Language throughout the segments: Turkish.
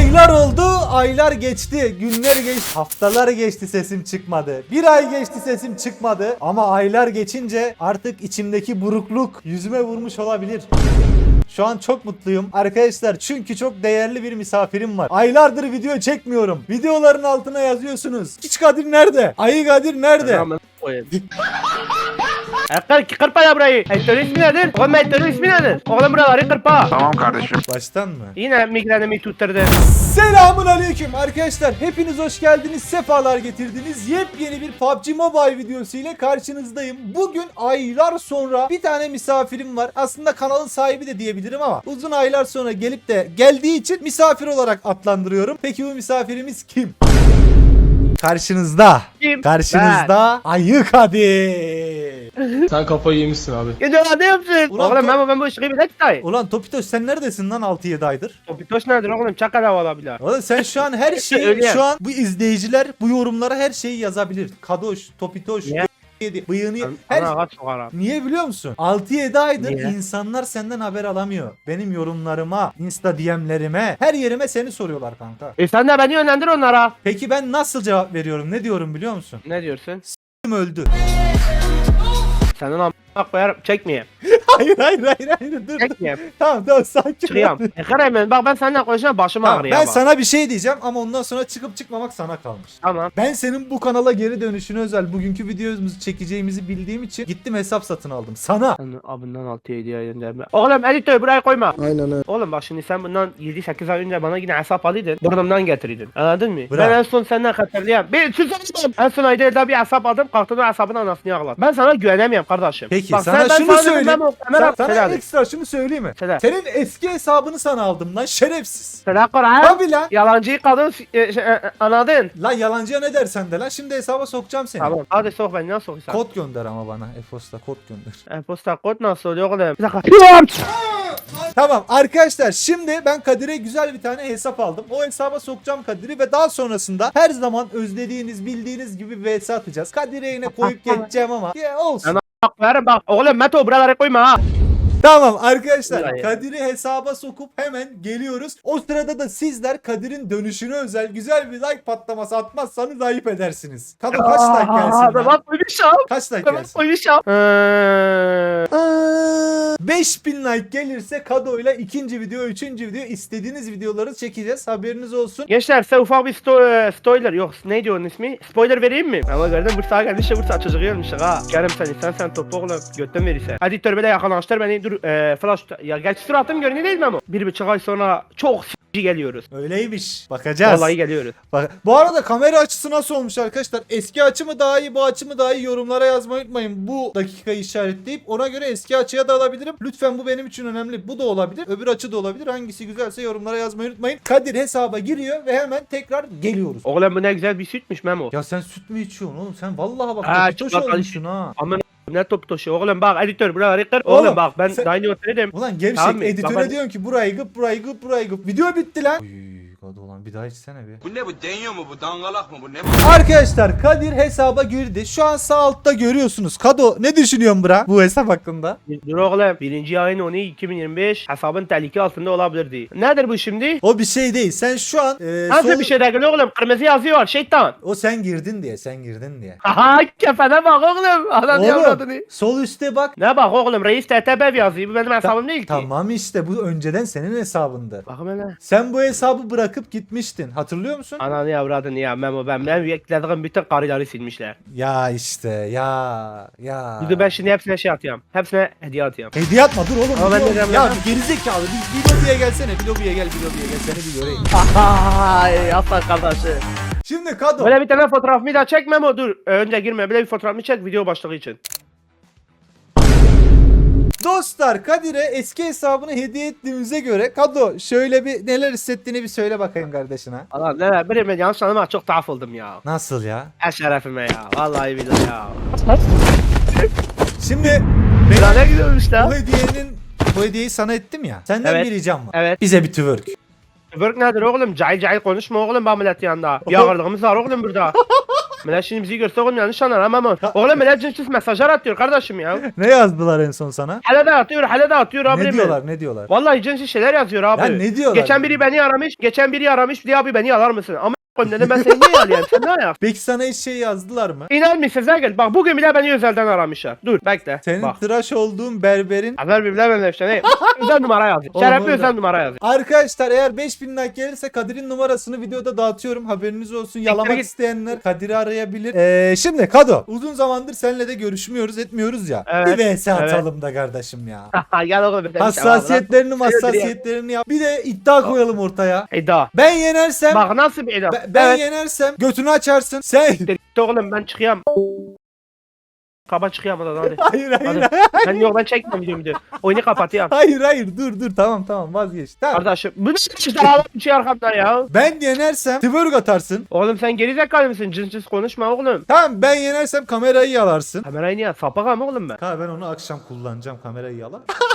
Aylar oldu, aylar geçti, günler geçti, haftalar geçti sesim çıkmadı. Bir ay geçti sesim çıkmadı ama aylar geçince artık içimdeki burukluk yüzüme vurmuş olabilir. Şu an çok mutluyum arkadaşlar çünkü çok değerli bir misafirim var. Aylardır video çekmiyorum. Videoların altına yazıyorsunuz. Hiç Kadir nerede? Ayı Kadir nerede? Koyayım. Kır, kırpa ya burayı. Editörün ismi nedir? Oğlum editörün ismi nedir? Oğlum buraları kırpa. Tamam kardeşim. Baştan mı? Yine migrenimi tutturdu. Selamun aleyküm arkadaşlar. Hepiniz hoş geldiniz. Sefalar getirdiniz. Yepyeni bir PUBG Mobile videosu ile karşınızdayım. Bugün aylar sonra bir tane misafirim var. Aslında kanalın sahibi de diyebilirim ama uzun aylar sonra gelip de geldiği için misafir olarak adlandırıyorum. Peki bu misafirimiz kim? Karşınızda. Kim? Karşınızda Ayı Kadir. Sen kafayı yemişsin abi. Gidiyor ne yapsın? Ulan oğlum to- ben, ben bu ışığı bile tutayım. Ulan Topitoş sen neredesin lan 6-7 aydır? Topitoş nedir oğlum? Çakal havalı bile. Oğlum sen şu an her şeyi Öyle ya. şu an bu izleyiciler bu yorumlara her şeyi yazabilir. Kadoş, Topitoş, Niye? Yedi, bıyığını Ben her Ana kaç sokarım. Niye biliyor musun? 6-7 aydır Niye? insanlar senden haber alamıyor. Benim yorumlarıma, Insta DM'lerime, her yerime seni soruyorlar kanka. E sen de beni yönlendir onlara. Peki ben nasıl cevap veriyorum? Ne diyorum biliyor musun? Ne diyorsun? Kim öldü? Senin amına koyarım. Çekmeyeyim. hayır hayır hayır hayır dur. dur. Çekmeyeyim. tamam tamam sakin ol. Çıkıyorum. E kırayım ben. Bak ben seninle konuşacağım başım Tamam, ağrıyor ben bak. sana bir şey diyeceğim ama ondan sonra çıkıp çıkmamak sana kalmış. Tamam. Ben senin bu kanala geri dönüşüne özel bugünkü videomuzu çekeceğimizi bildiğim için gittim hesap satın aldım. Sana. Sen abinden 6 7 ay önce. Oğlum editör buraya koyma. Aynen öyle. Oğlum bak şimdi sen bundan 7-8 ay önce bana yine hesap alıyordun. Burnumdan getiriydin. Anladın mı? Bırak. Ben en son senden hatırlayayım. Bir sus oğlum. En son ayda elde bir hesap aldım. Kalktın o hesabın anasını ağlat. Ben sana güvenemiyorum kardeşim. Peki Bak, sana sen- ben şunu sana dedim, söyleyeyim. ben o- Ömer Sen- abi, sana hadi. ekstra şunu söyleyeyim mi? Söyle. Senin eski hesabını sana aldım lan şerefsiz. Söyle Koray. Tabii lan. Yalancıyı kadın e, şey, e, anladın. Lan yalancıya ne dersen de lan şimdi hesaba sokacağım seni. Tamam. Hadi sok ben nasıl sokacağım? Kod gönder ama bana. Efos'ta kod gönder. E, posta kod nasıl oluyor oğlum? Bir dakika. tamam arkadaşlar şimdi ben Kadir'e güzel bir tane hesap aldım. O hesaba sokacağım Kadir'i ve daha sonrasında her zaman özlediğiniz bildiğiniz gibi vs atacağız. Kadir'e yine koyup geçeceğim ama ya olsun. अरे बाप ओले मैं तो उभरा रहा कोई माँ Tamam arkadaşlar. Kadir'i hesaba sokup hemen geliyoruz. O sırada da sizler Kadir'in dönüşüne özel güzel bir like patlaması atmazsanız ayıp edersiniz. Kadın kaç like gelsin Ben lan? koymuşum. Kaç like Ben gelsin? Eee, 5000 like gelirse Kado ile ikinci video, üçüncü video istediğiniz videoları çekeceğiz. Haberiniz olsun. Gençler size ufak bir sto- e, spoiler yok neydi onun ismi? Spoiler vereyim mi? Ama gördüm Bursa gelmişse Bursa çocuğu gelmiş ha. Kerim seni sen sen topu oğlum götten verirse. Hadi törbele yakınlaştır beni dur e, flash ya geç suratım görünüyor değil mi ama? Bir buçuk ay sonra çok s**ci geliyoruz. Öyleymiş. Bakacağız. Vallahi geliyoruz. Bak, bu arada kamera açısı nasıl olmuş arkadaşlar? Eski açı mı daha iyi, bu açı mı daha iyi yorumlara yazmayı unutmayın. Bu dakikayı işaretleyip ona göre eski açıya da alabilirim. Lütfen bu benim için önemli. Bu da olabilir. Öbür açı da olabilir. Hangisi güzelse yorumlara yazmayı unutmayın. Kadir hesaba giriyor ve hemen tekrar geliyoruz. Oğlum bu ne güzel bir sütmüş Memo. Ya sen süt mü içiyorsun oğlum? Sen vallahi bak Ha, çok olmuşsun ha. Aman ne top toşu oğlum bak editör buraları kır. Oğlum, Oğlum, bak ben sen- yeni oturdum. Ulan gevşek Tamam mı? editöre diyorsun ki burayı gıp burayı gıp burayı gıp. Video bitti lan. Uy, Kadı ulan bir daha içsene bir. Bu ne bu deniyor mu bu dangalak mı bu ne bu? Arkadaşlar Kadir hesaba girdi. Şu an sağ altta görüyorsunuz. Kado ne düşünüyorsun bra bu hesap hakkında? Dur oğlum birinci ayın 10'u 2025 hesabın tehlike altında olabilirdi. Nedir bu şimdi? O bir şey değil. Sen şu an e, Nasıl sol- bir şey değil oğlum? Kırmızı yazıyor şeytan. O sen girdin diye, sen girdin diye. Haha kefene bak oğlum. Adam yavradını. Oğlum sol üstte bak. Ne bak oğlum reis TTB yazıyor. Bu benim hesabım değil ki. Tamam işte bu önceden senin hesabındı. Bakın hele. Sen bu hesabı bırakıp gitmiştin. Hatırlıyor musun? Ananı yavradını ya Memo ben ben eklediğim bütün karıları silmişler. Ya işte ya ya. Bir de ben şimdi hepsine şey atıyorum. Hepsine hediye atıyorum. Hediye atma dur oğlum. Ama ben de ya lan. gerizekalı bir, bir lobiye gelsene. Bir lobiye gel bir lobiye gel seni bir göreyim. Ay aslan kardeşi. Şimdi Kado. Böyle bir tane fotoğrafımı da çek Memo dur. Önce girme böyle bir fotoğrafımı çek video başlığı için. Dostlar Kadir'e eski hesabını hediye ettiğimize göre Kado şöyle bir neler hissettiğini bir söyle bakayım kardeşine. Allah ne bir yanlış anlama çok tuhaf oldum ya. Nasıl ya? El şerefime ya. Vallahi billahi ya. Şimdi benim ne gidiyormuş bu da? hediyenin bu hediyeyi sana ettim ya. Senden Evet. bir ricam var. Evet. Bize bir twerk. Work nedir oğlum? Cahil cahil konuşma oğlum ben millet yanında. Bir ağırlığımız var oğlum burada. Millet şimdi bizi görse oğlum yanlış anlar ama ama. Oğlum millet cinsiz mesajlar atıyor kardeşim ya. Ne yazdılar en son sana? Hele de atıyor, hele de atıyor abi. Ne diyorlar ne diyorlar? Vallahi cinsiz şeyler yazıyor abi. Ya ne diyorlar? Geçen biri beni aramış, geçen biri aramış diye abi beni alar mısın? Ama koyayım dedim ben seni niye arayayım? Sen ne ayak? Peki sana hiç şey yazdılar mı? İnan mısın gel. Bak bugün bile beni özelden aramışlar. Dur bekle. Senin Bak. tıraş olduğun berberin Haber bir bilemem işte ne? özel numara yazıyor. Oğlum, Şerefli özel numara yazıyor. Arkadaşlar eğer 5000 like gelirse Kadir'in numarasını videoda dağıtıyorum. Haberiniz olsun. Yalamak git. isteyenler Kadir'i arayabilir. Ee, şimdi Kado. Uzun zamandır seninle de görüşmüyoruz etmiyoruz ya. Evet, Bir vs atalım da kardeşim ya. Gel oğlum. bir de bir şey var lan. Hassasiyetlerini hassasiyetlerini yap. Bir de iddia koyalım ortaya. Eda. Ben yenersem Bak nasıl bir Eda? ben, ben evet. yenersem götünü açarsın. Sen Siktir oğlum ben çıkıyorum. Kaba çıkıyorum odadan hadi. Hayır hayır. Hadi. Ben yok ben çekmiyorum videomu diyor. Oyunu kapatıyorum. Hayır hayır dur dur tamam tamam vazgeç. Tamam. Kardeşim bu ne işte ağlam bir şey arkamdan ya. Ben yenersem twerk atarsın. Oğlum sen geri zekalı mısın? Cinsiniz konuşma oğlum. Tamam ben yenersem kamerayı yalarsın. Kamerayı niye? Sapık ama oğlum ben. Ha ben onu akşam kullanacağım kamerayı yala.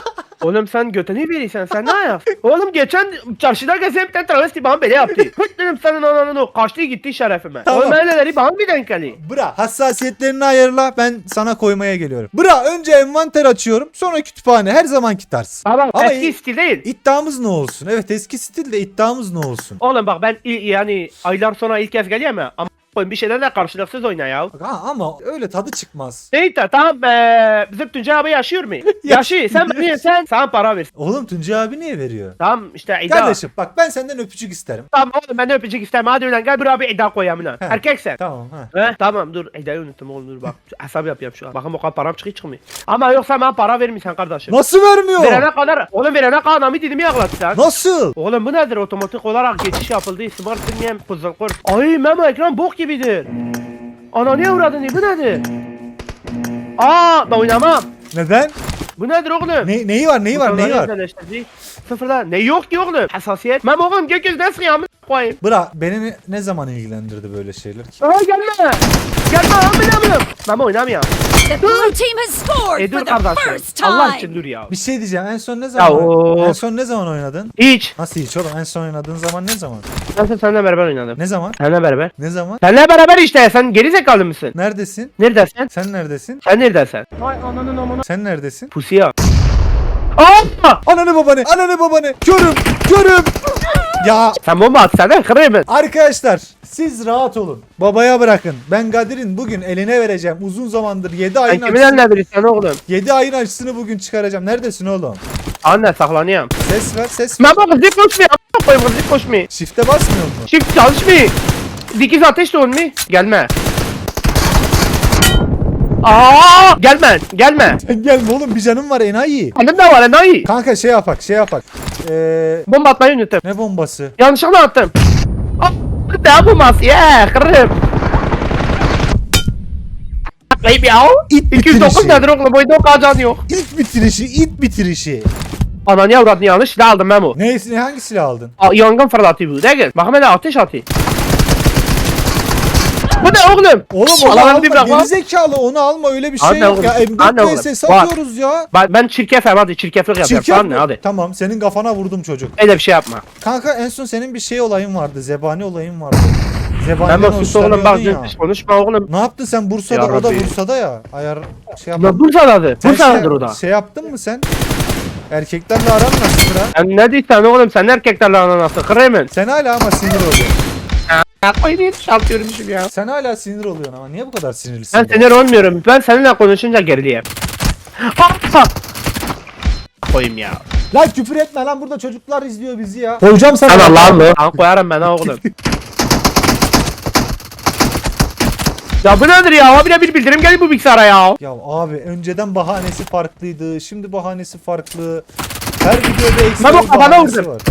Oğlum sen götünü verirsen sen ne ayak? Oğlum geçen çarşıda bir tane travesti bana böyle yaptı. Hıt dedim senin ananın o kaçtı gitti şerefime. Tamam. Oğlum öyleleri bana bir denk geliyor. Bra hassasiyetlerini ayarla ben sana koymaya geliyorum. Bra önce envanter açıyorum sonra kütüphane her zamanki tarz. Ama, Ama eski stil değil. İddiamız ne olsun? Evet eski stilde iddiamız ne olsun? Oğlum bak ben yani aylar sonra ilk kez geliyorum ya. Ama koyayım bir şeyden de karşılıksız oyna ya. Bak, Ha, ama öyle tadı çıkmaz. Neyse tamam eee bizim Tuncay abi yaşıyor mu? Yaşıyor. Sen beni sen sana para ver. Oğlum Tuncay abi niye veriyor? Tamam işte İda. Kardeşim bak ben senden öpücük isterim. Tamam oğlum ben de öpecek istemem. Hadi ulan gel bir abi İda koyayım lan. He. Erkek sen. Tamam ha. He tamam dur İda'yı unuttum oğlum dur bak. Hesap yapıyorum şu an. Bakın o kadar param çıkıyor çıkmıyor. Ama yoksa bana para vermişsen kardeşim. Nasıl vermiyor? Verene kadar, oğlum verene kadar adamı dilimi yakalattı sen. Nasıl? Oğlum bu nedir otomatik olarak geçiş yapıldı. Smart Premium puzzle kor. Ay Memo ekran bok gibidir. Ana niye uğradın bu nedir? Aa ben oynamam. Neden? Bu nedir oğlum? Ne, neyi var neyi var neyi var? Sıfırda. Ne yok ki oğlum? Hassasiyet. Memo oğlum gökyüzüne sıkıyamı koyayım. Bra beni ne, ne zaman ilgilendirdi böyle şeyler ki? Aa gelme. Gelme oynamıyorum. Memo oynamıyorum. The blue team has scored E for dur the kardeşim. first Allah time. için dur ya. Bir şey diyeceğim en son ne zaman o- en son ne zaman oynadın? Hiç. Nasıl hiç oğlum en son oynadığın zaman ne zaman? Ben seninle beraber oynadım. Ne zaman? Seninle beraber. Ne zaman? Seninle beraber işte. Sen geri zekalı mısın? Neredesin? Neredesin? Sen neredesin? Sen neredesin? Vay ananın amına. Sen neredesin? Pusi ya. Aa! Ananı babanı, ananı babanı. Körüm, körüm. Ya Sen bomba atsana kırayım ben. arkadaşlar siz rahat olun. Babaya bırakın. Ben Kadir'in bugün eline vereceğim. Uzun zamandır 7 Sen ayın kimin acısını, eline verirsen oğlum? 7 ayın acısını bugün çıkaracağım. Neredesin oğlum? Anne saklanıyorum. Ses ver, ses ver. Ben bak hızlı koşmuyor. Koyayım hızlı koşmuyor. Shift'e basmıyor mu? Shift çalışmıyor. Dikiz ateş de olmuyor. Gelme. Aa! Gelme, gelme. Sen gelme oğlum bir canım var enayi. Kendim de var enayi. Kanka şey yapak, şey yapak. Ee, Bomba atmayı unuttum. ne bombası? Yanlışlıkla attım. Ne bombası ya? Kırırım. Baby ya. İt 209 bitirişi. nedir oğlum? Boyunda o kadar can yok. İlk bitirişi, ilk bitirişi. Ananı yavradını yanlış silah aldım ben bu. Neyse, ne hangi silah aldın? Aa, yangın fırlatıyor bu. Değil mi? Bakın hele ateş atıyor. Bu ne oğlum? Oğlum onu alma, bir bırak lan. gerizekalı onu alma öyle bir şey Anne yok oğlum, ya. anne M4 oğlum. satıyoruz ya. Ben, ben çirkefim hadi çirkeflik yapıyorum. Çirkef Tamam mi? ne hadi. Tamam senin kafana vurdum çocuk. Öyle bir şey yapma. Kanka en son senin bir şey olayın vardı. Zebani olayın vardı. Ben Zebani'den bak sus oğlum bak hoşlanıyordun ya. düz konuşma oğlum. Ne yaptın sen Bursa'da? Ya o da Rabbi. Bursa'da ya. Ayar şey Ya yaptın. Bursa'dadır. Sen Bursa'dadır şey, o da. Şey yaptın mı sen? Erkeklerle aran nasıl? Sen ne diyorsun oğlum sen erkeklerle ananası kırayım Sen hala ama sinir oluyorsun. Ya koy diye çalıyormuşum ya. Sen hala sinir oluyorsun ama niye bu kadar sinirlisin? Ben sinir olmuyorum. Ben seninle konuşunca geriliyim. Ah! Koyayım ya. Lan küfür etme lan burada çocuklar izliyor bizi ya. Koyacağım sana. Sen Allah'ım mı? Ben koyarım ben ha oğlum. ya bu nedir ya? Habire bir bildirim geldi bu bilgisayara ya. Ya abi önceden bahanesi farklıydı. Şimdi bahanesi farklı. Her videoda kafana bahanesi var.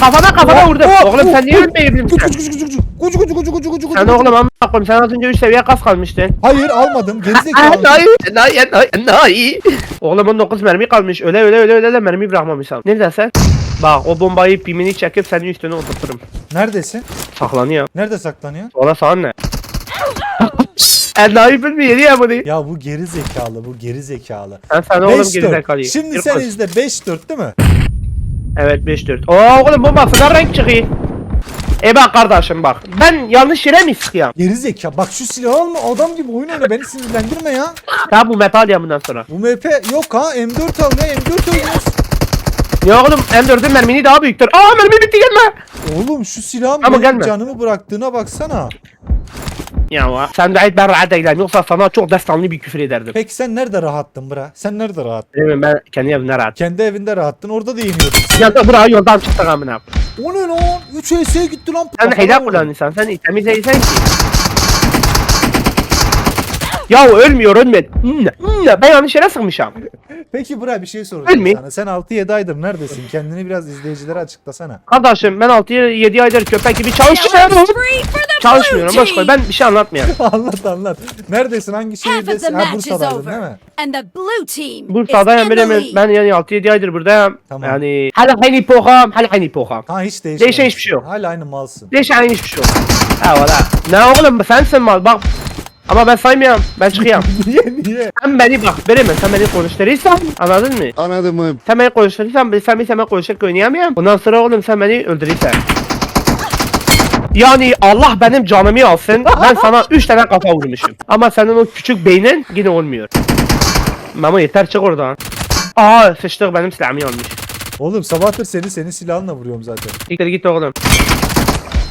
Kafana kafana vurdum. Oğlum sen niye ölmeyebildin? Kucu kucu kucu kucu. Kucu kucu kucu kucu kucu. Sen oğlum amına koyayım. Sen az önce 3 seviye kas kalmıştın. Hayır almadım. Gerizekalı. Nay nay nay nay. Oğlum 19 mermi kalmış. Öyle öyle öyle öyle mermi bırakmamışsam. Ne dersen? Bak o bombayı pimini çekip senin üstüne oturturum. Neredesin? Saklanıyor. Nerede saklanıyor? Valla sana ne? Enayi bilmiyor ya bunu. Ya bu geri zekalı bu geri zekalı. Ben sana oğlum 5-4. geri zekalıyım. Şimdi Bir sen koş. izle 5-4 değil mi? Evet 5-4. Oo oğlum bombasından renk çıkıyor. E bak kardeşim bak. Ben yanlış yere mi sıkıyorum? Geri zeka. Bak şu silahı alma adam gibi oyun oyna beni sinirlendirme ya. Tamam bu metal ya bundan sonra. Bu MP yok ha M4 al ya M4 oynuyoruz. Ya oğlum M4'ün mermini daha büyüktür. Aa mermi bitti gelme. Oğlum şu silahın Ama benim gelme. canımı bıraktığına baksana. Ya sen de ait ben rahat değilim. Yoksa sana çok destanlı bir küfür ederdim. Peki sen nerede rahattın bra? Sen nerede rahat? Değil mi? Ben kendi evimde rahat. Kendi evinde rahattın orada da yeniyordun. Ya da buraya yoldan çıktık amına. O ne lan? 3 ES'ye gitti lan. Sen hile vurdu. kullanıyorsun. Sen temiz değilsen ki. Ya ölmüyor ölmüyor. Hmm, hmm, Ben yanlış yere sıkmışım. Peki bra bir şey soracağım Ölmeyin. sana. Sen 6-7 aydır neredesin? Kendini biraz izleyicilere açıklasana. Kardeşim ben 6-7 aydır köpek gibi Killing Çalışmıyorum boş koy. Ben bir şey anlatmıyorum. anlat anlat. Neredesin? Hangi şehirdesin? Ha Bursa'daydın değil mi? And the blue team the lead. Ben yani 6-7 aydır buradayım. Tamam. Yani hala aynı poham, hala aynı poham. Ha hiç değişmemiş. Değişen hiçbir şey yok. Hala aynı malsın. Değişen aynı hiçbir şey yok. Ha valla. Ne oğlum sensin mal bak. Ama ben saymıyorum. Ben çıkıyorum. niye niye? sen beni bak veremem. Sen beni konuşturursan anladın mı? Anladın mı? Sen beni konuşturursan ben sen bir sen konuşarak oynayamıyorum. Bundan sonra oğlum sen beni öldürürsen. Yani Allah benim canımı alsın. Ben sana 3 tane kafa vurmuşum. Ama senin o küçük beynin yine olmuyor. Mamo yeter çık oradan. Aa sıçtık benim silahımı almış. Oğlum sabahtır seni senin silahınla vuruyorum zaten. Git git oğlum.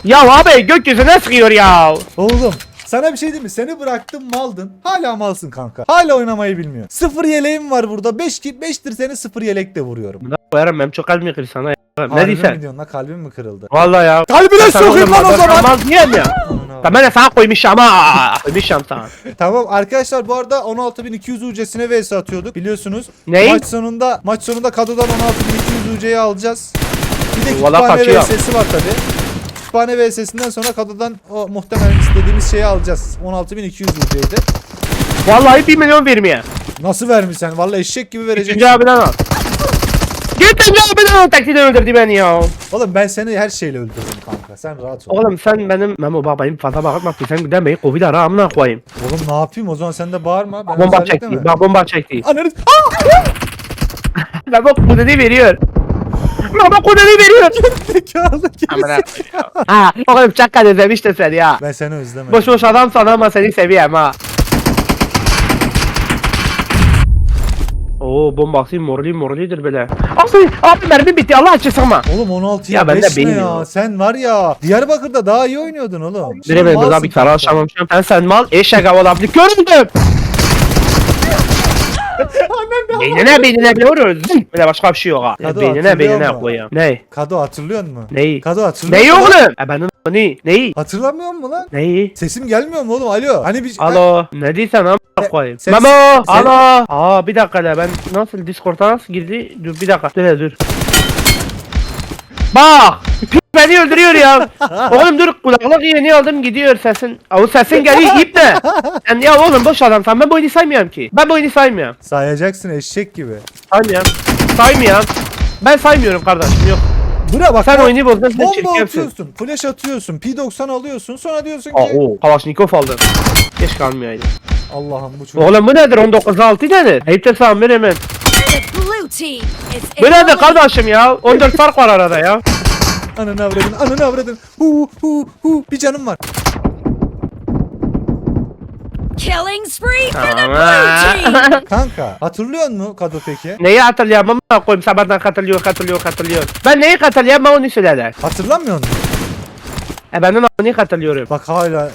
Ya abi gökyüzüne sıkıyor ya. Oğlum sana bir şey diyeyim mi? Seni bıraktım maldın. Hala malsın kanka. Hala oynamayı bilmiyor. Sıfır yeleğim var burada. 5 ki 5'tir seni sıfır yelekle vuruyorum. Buna koyarım benim çok kalbimi kır sana. Ne Harbi mi diyorsun? diyorsun lan kalbim mi kırıldı? Vallahi ya. Kalbine Sen sokayım oğlum lan o zaman. Mal niye mi ya? Amına Ben de sana koymuşum ha. Koymuşum sana. Tamam arkadaşlar bu arada 16.200 UC'sine vs atıyorduk biliyorsunuz. Ney? Maç sonunda maç sonunda kadodan 16.200 UC'yi alacağız. Bir de Valla kütüphane kaçıyor. VS'si var tabi. Kütüphane VS'sinden sonra kadodan o muhtemelen istediğimiz şeyi alacağız. 16.200 UC'ydi. Vallahi 1 milyon vermeye. Nasıl vermişsen? Vallahi eşek gibi vereceksin. Üçüncü abiden al. Git üçüncü abiden al. Taksiden öldürdü beni ya. Oğlum ben seni her şeyle öldürdüm kanka. Sen rahat ol. Oğlum sen benim Memo baba benim fazla bakma ki sen giden beni covid ara amına koyayım. Oğlum ne yapayım o zaman sen de bağırma. Ben Bomba özellikle çekti. mi? Bak bomba çekti. Ananı... Memo kudeni veriyor. Memo kudeni veriyor. Zekalı Amına gerisi. koyayım. Ha oğlum çakka demiştin sen ya. Ben seni özlemedim. Boş boş adam sana ama seni seviyorum ha. Oo bombası morli morlidir böyle. Abi abi mermi bitti Allah aşkına ama. Oğlum 16 Ya ya ben de 5 ne ya? Sen var ya Diyarbakır'da daha iyi oynuyordun oğlum. Şimdi Bilemedim malsın burada bir karar kanka. aşamamışım. Ben sen mal eşek havalı gördüm. beynine beynine biliyoruz. Böyle başka bir şey yok ha. Kadı beynine hatırlıyor beynine mu? Ne? Kado hatırlıyor musun? Neyi? Kado hatırlıyor Neyi musun? oğlum? E benim ne? Neyi? Hatırlamıyor musun lan? Neyi? Sesim gelmiyor mu oğlum? Alo. Hani bir Alo. Ne diyorsun amına koyayım? sen- Memo. sen- Alo. Aa bir dakika la ben nasıl Discord'a nasıl girdi? Dur bir dakika. Dur dur. Bak. Beni öldürüyor ya. oğlum dur kulaklık yeni aldım gidiyor sesin. O sesin geliyor ip ne? Sen ya oğlum boş adamsan ben bu oyunu saymıyorum ki. Ben bu oyunu saymıyorum. Sayacaksın eşek gibi. Saymıyorum. Saymıyorum. Ben saymıyorum kardeşim yok. Bura bak. Sen bak, oyunu bozdun sen çirkefsin. atıyorsun. Flash atıyorsun. P90 alıyorsun. Sonra diyorsun ki. Aa o Kalaşnikov aldım. Geç kalmayaydı. Allah'ım bu çocuk. Oğlum bu nedir 19 6 nedir? Ayıp da sana hemen. The blue team is in Bu lead. kardeşim ya? 14 fark var arada ya. Ananı avradın. Ananı avradın. Hu hu hu. Bir canım var. Killing spree for the blue team. Kanka hatırlıyor musun Kado peki? Neyi hatırlıyorum ama koyayım sabahdan hatırlıyor hatırlıyor hatırlıyor. Ben neyi hatırlıyorum ama onu söylerler. Hatırlamıyor musun? E ben onu neyi hatırlıyorum. Bak hala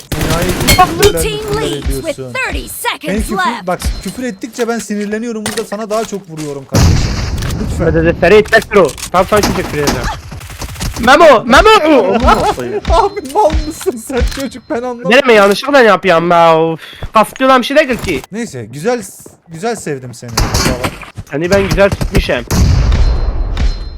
müfürler leads with ediyorsun. 30 Ben seconds küfür, left. bak küfür ettikçe ben sinirleniyorum burada sana daha çok vuruyorum kardeşim. Lütfen. Hadi de seri tekro. Tam sana teşekkür ederim. Memo, Memo. Abi mal mısın sen çocuk ben anlamadım. Nereme yanlışlıkla yapıyorum ben. Of. Kastıyla bir şey değil ki. Neyse güzel güzel sevdim seni. Hani ben güzel tutmuşum.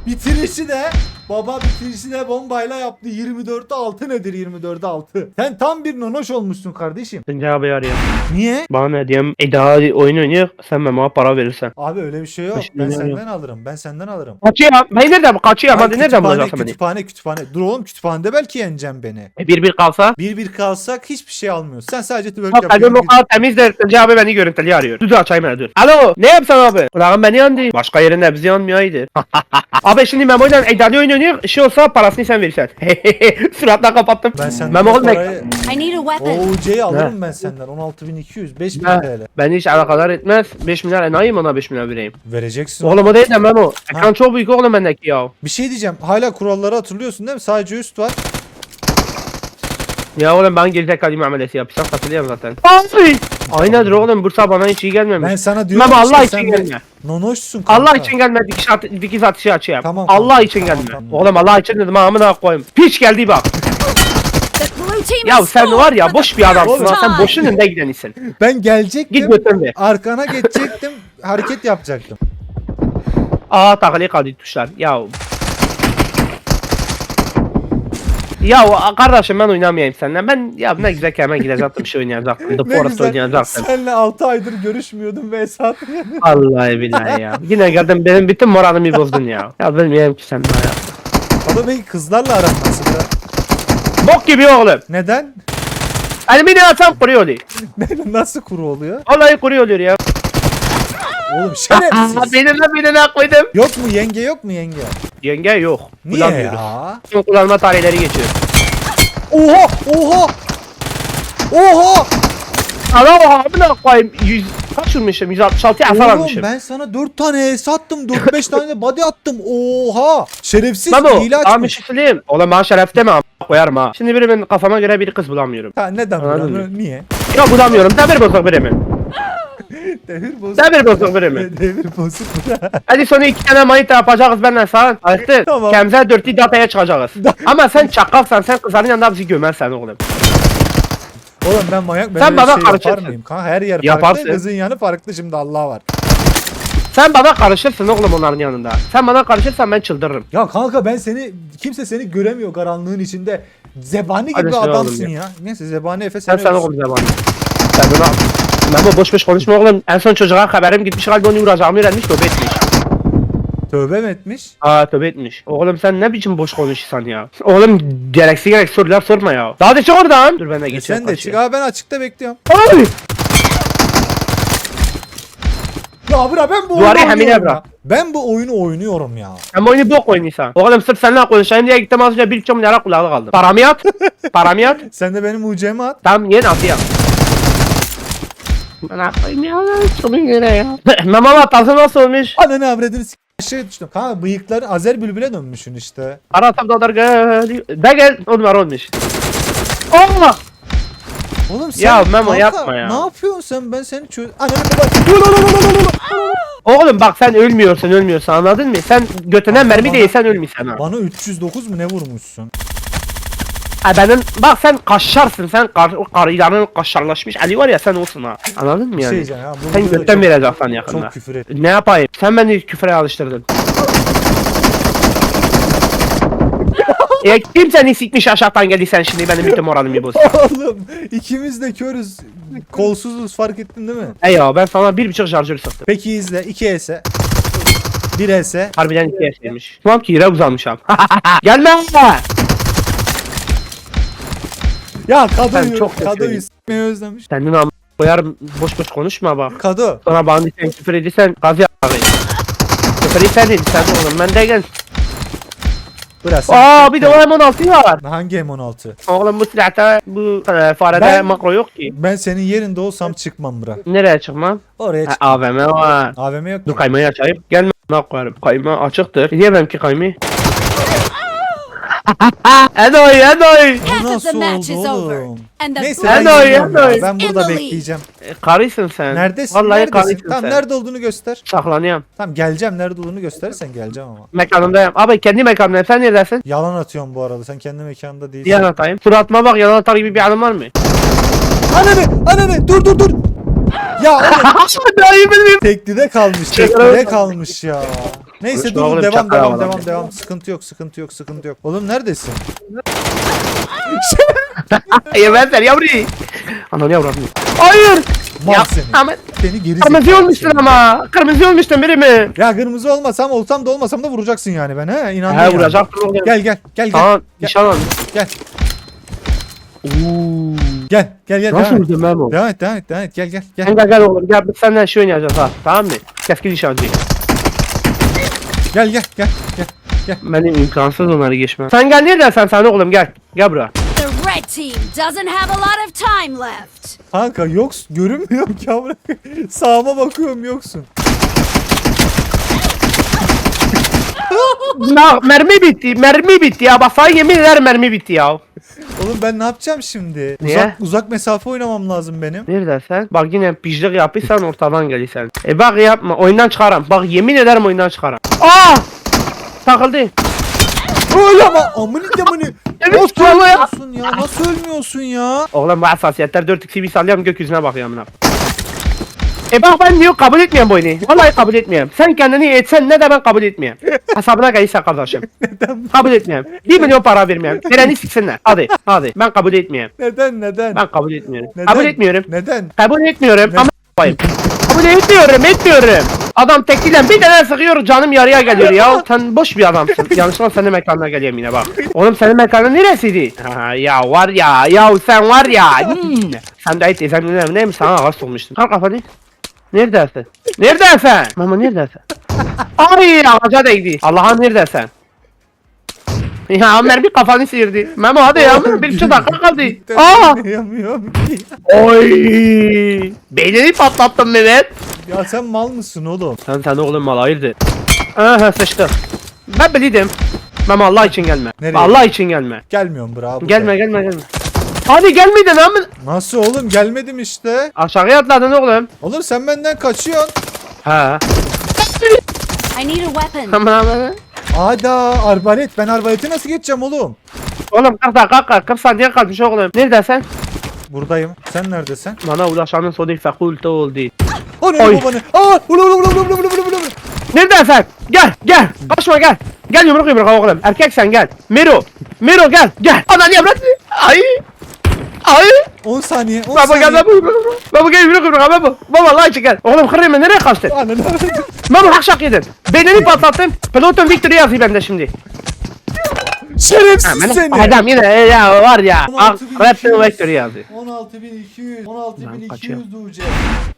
Bitirişi de baba bitirişi de bombayla yaptı. 24'te 6 nedir 24'te 6? Sen tam bir nonoş olmuşsun kardeşim. Sen cevabı arayayım. Niye? Bana ne diyeyim? E daha oyun oynuyor. Sen Memo'ya para verirsen. Abi öyle bir şey yok. Ben yanıyor. senden alırım. Ben senden alırım. Kaçıyor. Ben nereden kaçıyor? Ay, Hadi nereden bulacaksın beni? kütüphane, kütüphane. Dur oğlum kütüphanede belki yeneceğim beni. E bir bir kalsa. Bir bir kalsak hiçbir şey almıyoruz. Sen sadece twerk Bak kalbim o yapıyorsun. kadar temizdir. Sence abi beni görüntülü arıyor. Dur açayım hele dur. Alo ne yapsam abi? Kulağım beni yandı. Başka yerinde bizi yanmıyor abi şimdi Memo'yla Eydali oyun oynuyor. Şey olsa parasını sen verirsen. Suratla kapattım. Ben senden Memo oğlum parayı... I need a weapon. OUC'yi alırım ben senden. 16200, 5000 Ha, TL. Beni hiç alakadar etmez. 5 milyar enayi ona 5 milyar vereyim? Vereceksin. Oğlum o değil de Memo. Ekran çok büyük oğlum bendeki ya. Bir şey diyeceğim. Hala kuralları hatırlıyorsun değil mi? Sadece üst var. Ya oğlum ben gerizekalı muamelesi yapacağım katılıyorum zaten. Abi! Aynadır oğlum Bursa bana hiç iyi gelmemiş. Ben sana diyorum Memo işte Allah sen için gelme. Nonoşsun kanka. Allah için gelme dikiş, at, dikiş atışı açayım. Tamam, Allah tamam, için tamam, gelme. tamam. Oğlum Allah için dedim amına koyayım. Piç geldi bak. The blue team Ya has sen scored var ya the boş bir adamsın first ha. Sen time. boşun önünde giden isin. Ben gelecektim. Git götür ver. Arkana geçecektim. hareket yapacaktım. Aa takılı kaldı tuşlar. Ya. Ya kardeşim ben oynamayayım seninle. Ben ya ne güzel hemen gidecektim şey oynayacaktım. The Forest oynayacaktım. Seninle 6 aydır görüşmüyordum ve Esat. Vallahi billahi ya. Yine geldim benim bütün moralimi bozdun ya. Ya bilmiyorum ki sen ne ya. Ada Bey kızlarla aran nasıl ya? Bok gibi oğlum. Neden? Elimi ne atsam kuruyor oluyor. nasıl kuru oluyor? Vallahi kuruyor oluyor ya. Oğlum şerefsiz. Benim de birine koydum. yok mu yenge yok mu yenge? Yenge yok. Niye Kullanmıyoruz. ya? Son kullanma tarihleri geçiyor. Oha! Oha! Oha! Ana amına koyayım. 100 kaç vurmuşum? 166 hasar Oğlum almışım. ben sana 4 tane ES attım. 4-5 tane de body attım. Oha! Şerefsiz Mamo, hile daha bir açmış. şey söyleyeyim. Oğlum bana şeref deme ama koyarım ha. Şimdi biri ben kafama göre bir kız bulamıyorum. Ha neden Anladın? Niye? Ya bulamıyorum. Demir bozuk biri mi? Devir bozuk. Demir bozuk biri mi? Devir bozuk. Hadi sonra iki tane manita yapacağız benimle sen. Artık Tamam. kendimize dörtlü dataya çıkacağız. ama sen çakalsan sen kızların yanında bizi gömersen oğlum. Oğlum ben manyak ben Sen bana şey yapar karışırsın. mıyım? Kanka her yer Yaparsın. farklı. Kızın yanı farklı şimdi Allah var. Sen bana karışırsın oğlum onların yanında. Sen bana karışırsan ben çıldırırım. Ya kanka ben seni kimse seni göremiyor karanlığın içinde. Zebani Hadi gibi şunu adamsın oğlum ya. Neyse Zebani Efe Sen sen sen oğlum zaman. Sen bunu. Memo boş boş konuşma oğlum. En son çocuğa haberim gitmiş galiba onu vuracağımı öğrenmiş tövbe etmiş. Tövbe mi etmiş? Aa tövbe etmiş. Oğlum sen ne biçim boş konuşuyorsun ya. Oğlum gereksiz gerek sorular sorma ya. Daha da çık oradan. Dur ben de E geçiyorum. sen de çık. Aa ben açıkta bekliyorum. Ay! Ya bırak ben bu Duvarı oyunu hemine oynuyorum bırak. ya. Ben bu oyunu oynuyorum ya. Sen bu oyunu bok oynuyorsan. Oğlum sırf seninle konuşayım diye gittim az önce bir buçuk milyara kulaklık aldım. Paramı yat. Paramı yat. Sen de benim UC'mi at. Tamam yeni atı yat. Bana koyayım ya. Çok yere ya. Memo hatası nasıl olmuş? Ananı avradını s*** aşağıya düştüm. Kanka bıyıkları Azer Bülbül'e dönmüşsün işte. Ara tam da gel. De gel. O numara olmuş. Allah! Oğlum sen Ya Memo yapma ya. Ne yapıyorsun sen? Ben seni çöz... Ananı baba... Oğlum bak sen ölmüyorsun ölmüyorsun anladın mı? Sen götüne mermi değilsen ölmüyorsun ha. Bana 309 mu ne vurmuşsun? Ha benim bak sen kaşarsın sen kar, o karıların kaşarlaşmış Ali var ya sen olsun ha. Anladın mı şey yani? diyeceğim ya. sen götten vereceksin yakında. Çok küfür et. Ne yapayım? Sen beni küfre alıştırdın. ya kim seni sikmiş aşağıdan geldiysen şimdi benim bütün moralimi boz. Oğlum ikimiz de körüz. Kolsuzuz fark ettin değil mi? Ya ben sana bir buçuk şarjör sattım. Peki izle 2 S. 1 S. Harbiden iki yaşaymış. Tamam ki yere uzanmışam. Gelme! Ya Kado'yu çok kötü Kado'yu s**meyi özlemiş. Senin am koyarım boş boş konuşma bak. Kado. Sonra bana diysen küfür edirsen gazı yapmayın. Küfür etsen sen oğlum ben de gel. Burası. Aa bir de o M16 var. Hangi M16? Oğlum bu silahta bu e, farede Ben- makro yok ki. Ben senin yerinde olsam çıkmam bırak. Nereye çıkmam? Oraya Ha, çık. AVM var. AVM yok. Dur kaymayı açayım. Gelme ne koyarım. Kayma açıktır. Diyemem ki kaymayı. Half of the Nasıl match oldu is over. oğlum? And the Neyse ben, Edoy, gidiyorum ya. Edoy. ben burada bekleyeceğim. E, Karıysın sen. Neredesin? Vallahi neredesin? karıysın Tamam sen. nerede olduğunu göster. Saklanıyorum. Tamam geleceğim nerede olduğunu gösterirsen geleceğim ama. Mekanımdayım. Abi kendi mekanımdayım. Sen neredesin? Yalan atıyorum bu arada. Sen kendi mekanda değilsin. Yan atayım. Suratıma bak yan atar gibi bir anım var mı? Ananı! Ananı! Dur dur dur! Ya oğlum bilmiyorum. teklide kalmış. Teklide kalmış ya. Neyse dur devam devam devam ya. devam. Sıkıntı yok sıkıntı yok sıkıntı yok. Oğlum neredesin? Ya ben ver yavru. Ananı yavrum. Hayır. Mal Ya, seni. Ama Seni geri kırmızı zekalı olmuştun seni. ama. Kırmızı olmuştun biri mi? Ya kırmızı olmasam olsam da olmasam da vuracaksın yani ben he inandın He yani. Gel gel gel gel. Tamam Gel. nişan. Gel. Oo. Gel gel gel. Nasıl devam et. vurdun Memo? Devam et devam et devam et gel gel gel. Sen gel gel oğlum gel biz seninle şey oynayacağız ha tamam mı? Keskin nişancı. Gel gel gel gel. Benim imkansız onları geçmem. Sen gel nereden sen sen oğlum gel. Gel buraya. The red team doesn't have a lot of time left. Kanka yoksun. Görünmüyorum ki amına. Sağıma bakıyorum yoksun. Na, mermi bitti. Mermi bitti ya. Bak sana yemin ederim mermi bitti ya. Oğlum ben ne yapacağım şimdi? Niye? Uzak, uzak mesafe oynamam lazım benim. Nerede sen? Bak yine pijlik yapıysan ortadan gelirsen. E bak yapma. Oyundan çıkarım. Bak yemin ederim oyundan çıkarım. Aa! Takıldı. Öyle ama amını amını. Evet, Nasıl ya. ölmüyorsun ya? Nasıl ölmüyorsun ya? Oğlum bu hassasiyetler 4x'i bir sallıyorum gökyüzüne bakıyorum lan. E bak ben diyor kabul etmiyorum bu oyunu. Vallahi kabul etmiyorum. Sen kendini etsen ne de ben kabul etmiyorum. Hesabına gelirse kardeşim. Neden? Kabul etmiyorum. 1 milyon para vermiyorum. Vereni siksinler. Hadi hadi. Ben kabul etmiyorum. Neden neden? Ben kabul etmiyorum. Neden? Kabul etmiyorum. Neden? Kabul etmiyorum. Ama koyayım. Kabul etmiyorum, etmiyorum. Adam tekliyle bir tane sıkıyor canım yarıya geliyor ya. Sen boş bir adamsın. Yanlışlıkla senin mekanına geliyorum yine bak. Oğlum senin mekanın neresiydi? Ha, ya var ya, ya sen var ya. Hmm. Sen de et sen ne mi sana ağaç olmuştun. Kalk kafanı. Neredesin? Neredesin? Mama neredesin? Ay ağaca değdi. Allah'ım neredesin? Ya Ömer bir kafanı sıyırdı. Memo hadi ya Ömer bir iki dakika kaldı. Aa! Ki. Oy! Beynini patlattın Mehmet. Ya sen mal mısın oğlum? Sen sen oğlum mal hayırdır? Aha sıçtı. Ben biliydim. Mama Allah için gelme. Nereye? Allah için gelme. Gelmiyorum bravo. Gelme gelme gelme. Hadi gelmedin ama. Nasıl oğlum gelmedim işte. Aşağıya atladın oğlum. Oğlum sen benden kaçıyorsun. Ha. I need a weapon. Tamam tamam. Ada arbalet ben arbalete nasıl geçeceğim oğlum? Oğlum kalk da kalk kalk. 40 saniye kalmış oğlum. Neredesin? Buradayım. Sen neredesin? Bana ulaşanın sonu fakulte oldu. O ne Oy. babanı? Aa! Ula ula ula ula ula ula ula. Neredesin? Gel gel. Kaçma gel. Gel yumruk yumruk oğlum. Erkek sen gel. Miro. Miro gel. Gel. Ananı yavrat. Ay. Ay. 10 saniye. 10 Baba saniye. gel baba. Baba gel yumruk yumruk baba. Baba için gel. Oğlum kırayım nereye kaçtın? Ananı avradım. Mamo hakşak yedin. Beynini patlattın. Pilotum Victory yazıyor bende şimdi. Şerefsiz seni. Adam yine e, ya var ya. 16.200. Raptor Victory yazıyor. 16200 Ben kaçıyorum. 16200 UC.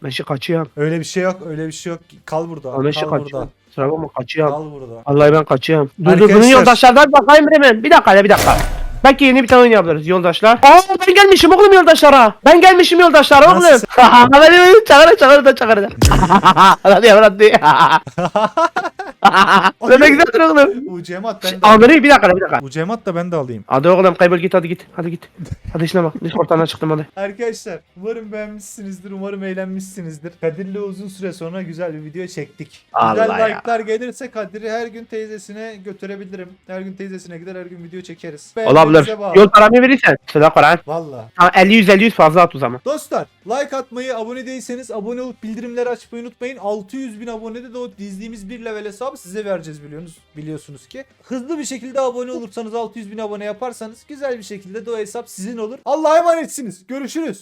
Ben şu kaçıyorum. Öyle bir şey yok, öyle bir şey yok. Kal burada. Şu Kal burada. kaçıyorum. Sıra bakma kaçıyorum. Kal burada. Vallahi ben kaçıyorum. Dur dur bunun Arkadaşlar- yoldaşlardan bakayım hemen. Bir dakika ya bir dakika. Belki yeni bir tane oyun yapabiliriz yoldaşlar. Aa ben gelmişim oğlum yoldaşlara. Ben gelmişim yoldaşlara oğlum. Nasıl? Çağır çağır da çağır da. Hadi hadi. Ne güzel oğlum. UC'mat ben de Amiri bir dakika bir dakika. UC'mat da ben de alayım. Hadi oğlum kaybol git hadi git. Hadi git. Hadi işine bak. Discord'dan çıktım hadi. Arkadaşlar umarım beğenmişsinizdir, umarım eğlenmişsinizdir. Kadir'le uzun süre sonra güzel bir video çektik. Allah güzel ya. like'lar gelirse Kadir'i her gün teyzesine götürebilirim. Her gün teyzesine gider, her gün video çekeriz. Olabilir. Beğenmenize bağlı. Yol paramı verirsen. Söyle Kur'an. Valla. Tamam 50 100 50 100 fazla at o zaman. Dostlar like atmayı, abone değilseniz abone olup bildirimleri açmayı unutmayın. 600 bin abonede de o dizdiğimiz bir level hesabı size vereceğiz biliyorsunuz, biliyorsunuz ki. Hızlı bir şekilde abone olursanız 600 bin abone yaparsanız güzel bir şekilde de o hesap sizin olur. Allah'a emanetsiniz. Görüşürüz.